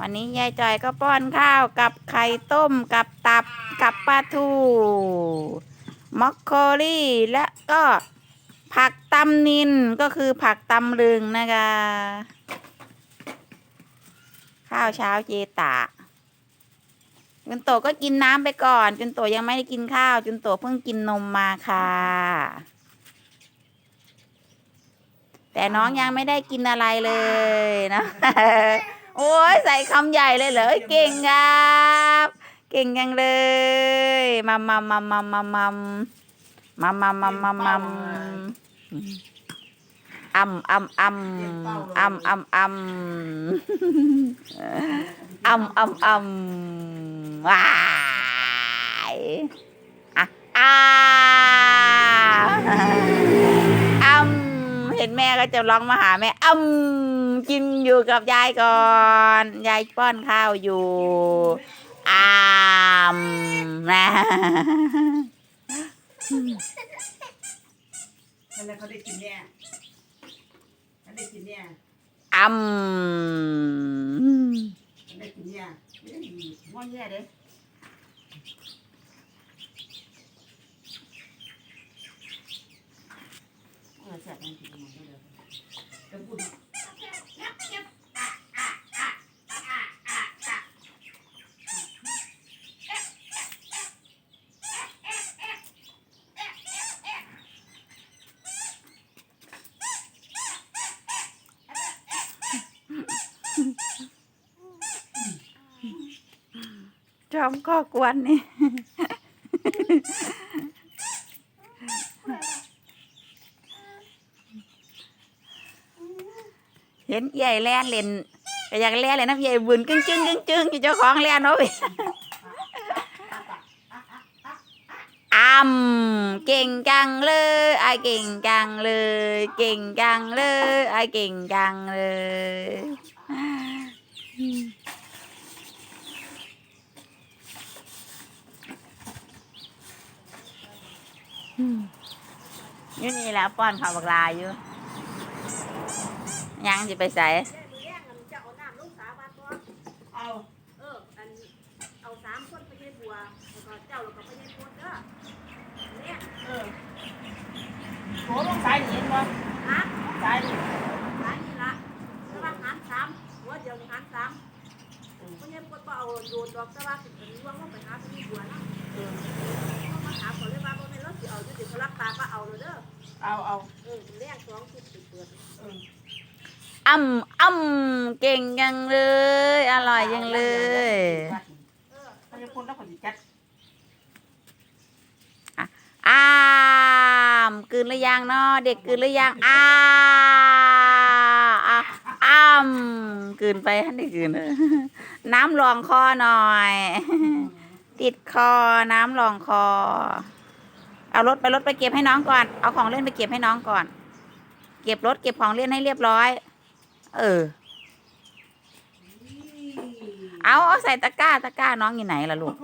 วันนี้ยายจอยก็ป้อนข้าวกับไข่ต้มกับตับกับปลาทูมอคโคลี่และก็ผักตำนินก็คือผักตำลึงนะคะ ข้าวเช้าเจตาจุนโตก็กินน้ำไปก่อน จุนโตยังไม่ได้กินข้าว จุนโตเพิ่งกินนมมาค่ะ แต่น้องยังไม่ได้กินอะไรเลยนะ โอ้ยใส่คำใหญ่เลยเหรอเก่งครับ เก่งยังเลยมัมมัมมัมมัมมัมมัมมัมมัมมัมมัมมัมอัมอัมอัมอัมอัมอัมอัมอัมอัมว้ายอะอ้าอัมเห็นแม่ก็ จะร้องมาหาแม่อัมกินอยู่กับยายก่อน ยายป้อนข้าวอยู่อามนะแหละเขาได้กินเนี่ยเขาได้กินเนี่ยอัมเขาได้กินเนี่ยไม่ได้ดีม้วนแย่เด้เออแซ่บมันกินมันเลย จะพูดจอมข้อกวนนี่ เห็นใหญ่แล่นเล่นก็อยากแล่นเลยนะใหญ่บุญกึ้งจึ้งกึ้งจึ้งอยู่เจ้าของแล่นเนาะพี่อัมเก่งจังเลยไอเก่งจังเลย เก่งจังเลยไอเก่งจังเลยอยู่นี่แล้วป้อนข้าวบักลาอยู่ ยังจะไปใส่เอาเอออันเอาสามคนไปเย็นบัวแล้วก็เจ้าแล้วก็ไปเย็นบัวเด้อเนี่ยเออโหลงสายหนีนบ่ฮะสายหนีร้านนี้ละแต่ว่าหารสามหัวเดียวนี่หารสามเพราะเย็นบัวก็เอาโยนดอกแต่ว่าสิเป็นล่วงลงไปหาไปเย็นบัวเนาะเออเขามาถามเขาเลยว่าบ่แม่นรถสิเอาอยู่สิเขารับปากว่าเอาเลยเด้อเอาเอาเออแรงสองสิบสิเปิดเออ อ้ำอ้ำเก่งจังเลย อร่อยจังเลยมันจะพูดแล้วคนจะจัดอ้ามกืนหรือยังเนาะเด็กกืนหรือยังอ้าอ้ามกืนไปฮันได้กลืนน้ำรองคอหน่อย ติดคอน้ำรองคอ เอารถไปรถไปเก็บให้น้องก่อน เอาของเล่นไปเก็บให้น้องก่อน เก็บรถเก็บของเล่นให้เรียบร้อย เออ เอาเอาใส่ตะกร้าตะกร้าน้องอยู่ไหนล่ะลูก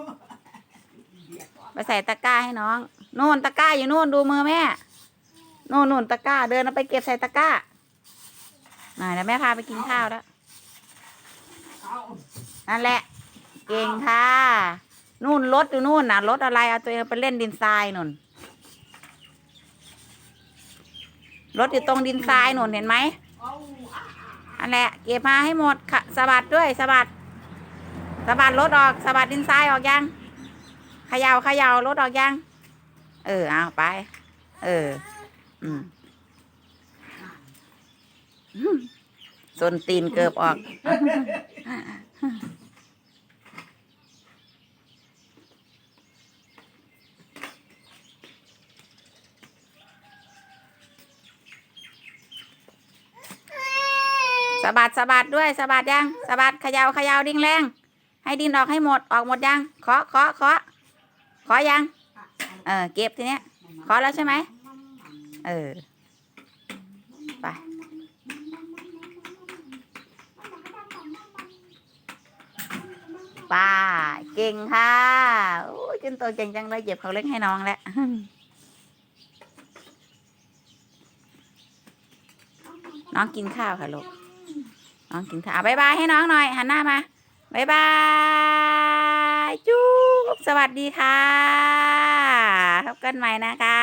ไปใส่ตะกร้าให้น้องนู่นตะกร้าอยู่นู่นดูมือแม่นู่นนู่นตะกร้าเดินเอาไปเก็บใส่ตะกร้าน่ะเดี๋ยวแม่พาไปกินข้าวแล้ว นั่นแหละ เก่งค่ะ นู่นรถอยู่นู่นน่ะรถอะไรเอาตัวเองไปเล่นดินทรายนู่น รถอยู่ตรงดินทรายนู่นเห็นไหม อันแหละเก็บมาให้หมดค่ะสะบัดด้วยสะบัดสะบัดรถออกสะบัดดินทรายออกยังเขยาวขยาวรถออกยัง เออเอาไป เออ อืมส้นตีนเกือบออก สะบัดสะบัดด้วยสะบัดยังสะบัดเขยาวขย่าดิ้งแรง ให้ดินออกให้หมดออกหมดยังเคาะเคาะเคาะเคาะยัง เออเก็บทีเนี้ยเคาะแล้วใช่ไหมเออไปป้าเก่งค่ะโอ้จนโตเก่งจังเลยเก็บของเล็กให้น้องแล้วน้องกินข้าวค่ะลูก น้องกินข้าวบายบายให้น้องหน่อยหันหน้ามาบายบายจุ๊บสวัสดีค่ะพบกันใหม่นะคะ